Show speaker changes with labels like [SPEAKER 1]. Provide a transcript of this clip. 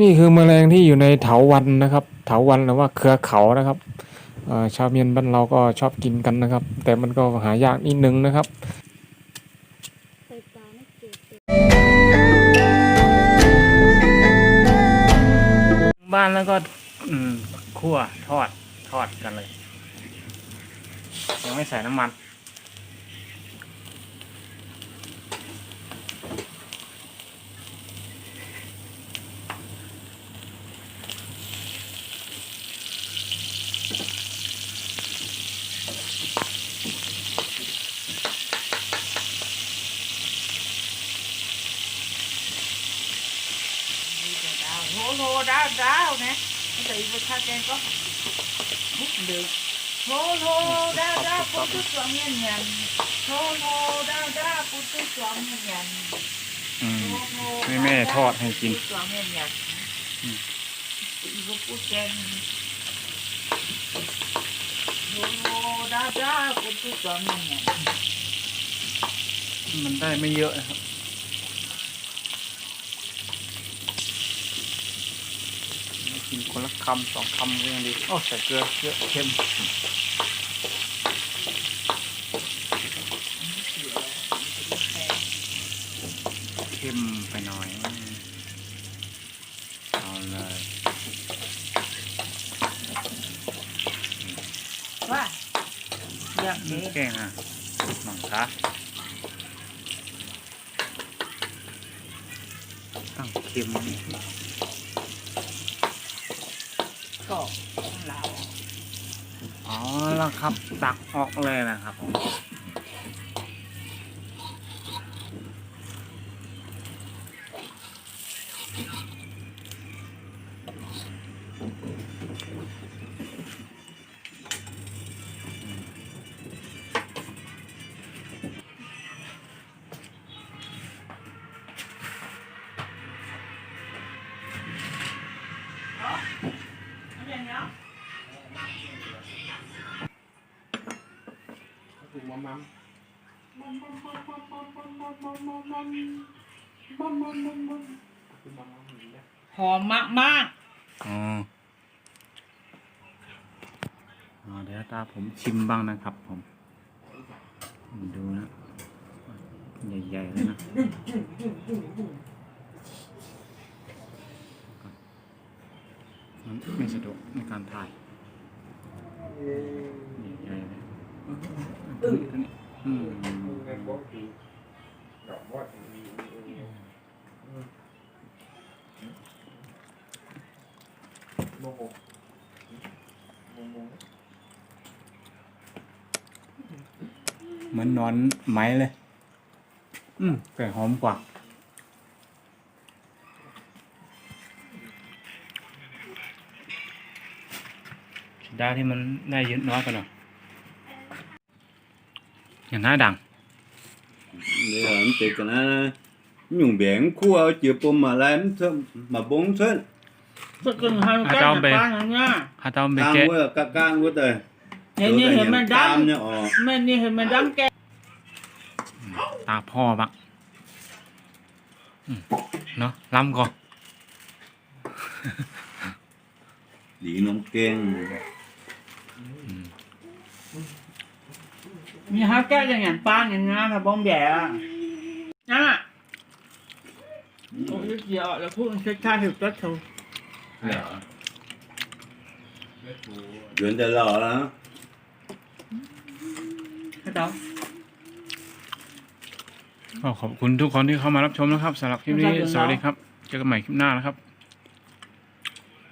[SPEAKER 1] นี่คือแมลงที่อยู่ในเถาวันนะครับ เถาวันหรือว่าเครือเขานะครับชาวเมียนบ้านเราก็ชอบกินกันนะครับ แต่มันก็หายากนิดนึงนะครับ
[SPEAKER 2] บ้า
[SPEAKER 1] นแล้วก็คั่วทอดทอดกันเลย ยังไม่ใส่น้ำมัน
[SPEAKER 3] Hô hô đau đau nè Cái gì mà tha kèn có Hút được Hô hô đau đau Phụ tư chuẩn nhân nhân Hô hô đau đau Phụ tư chuẩn nhân nhân
[SPEAKER 1] อืม
[SPEAKER 3] Hô hô
[SPEAKER 1] ให้แม่ทอดให้กิน
[SPEAKER 3] Phụ tư chuẩn nhân nhân Phụ vô phụ kèn Hô hô đau đau Phụ tư chuẩn nhân nhân
[SPEAKER 1] มันได้ไม่เยอะนะครับ กิน คนละคำสองคำก็ยังดีโอ้ใส่เกลือเยอะเค็มเค็มไปหน่อยเอาเลย
[SPEAKER 3] Quá Dạ
[SPEAKER 1] นี่
[SPEAKER 3] thế
[SPEAKER 1] แกงอะหนังคะตั้งเค็มนี่
[SPEAKER 3] Cổ Lào
[SPEAKER 1] อ๋อแล้วครับตักออกเลยนะครับผม
[SPEAKER 3] Hòm mạc mạc
[SPEAKER 1] อ๋ออ๋อเดี๋ยวตาผมชิมบ้างนะครับผม ดูนะ ใหญ่ๆเลยนะ มันไม่สะดวกในการถ่ายใหญ่ๆเลยอันนี้อันนี้อืมเหมือนนอนไหมเลย อืมแต่หอมกว่า ได้ที่มันได้เยอะน้อยไปหน่อยอย่างน่าดัง
[SPEAKER 4] để hẳn thì cái nó nhung biển khu ở chiều bom mà làm thơm mà bốn sơn
[SPEAKER 3] Tôi cần hai
[SPEAKER 1] À,
[SPEAKER 3] cái
[SPEAKER 1] cho
[SPEAKER 3] là
[SPEAKER 1] bề.
[SPEAKER 3] ba nữa nha
[SPEAKER 1] ถ้าต้องไป
[SPEAKER 4] cam
[SPEAKER 1] แกะ
[SPEAKER 4] với cả cam với đời
[SPEAKER 3] Thế như hiện mình
[SPEAKER 4] cam
[SPEAKER 3] đắng
[SPEAKER 4] nhá ờ
[SPEAKER 3] Mình như hiện mình đắng kẹ
[SPEAKER 1] ตาพ่อบ้างอืมเนาะล้ำก่อน
[SPEAKER 4] đi nông keng
[SPEAKER 3] Như hai cái là nhàn ba nhàn nga là bông bẻ Nha Ôi cái gì ạ là phụ sẽ thay hiểu tất thôi
[SPEAKER 4] chuyện trời lò đó
[SPEAKER 3] Cái đó
[SPEAKER 1] ก็ขอบคุณทุกคนที่เข้ามารับชมนะครับสำหรับคลิปนี้
[SPEAKER 3] ขอบคุณครับ
[SPEAKER 1] สวัสดีครับ เจอกันใหม่คลิปหน้านะครับ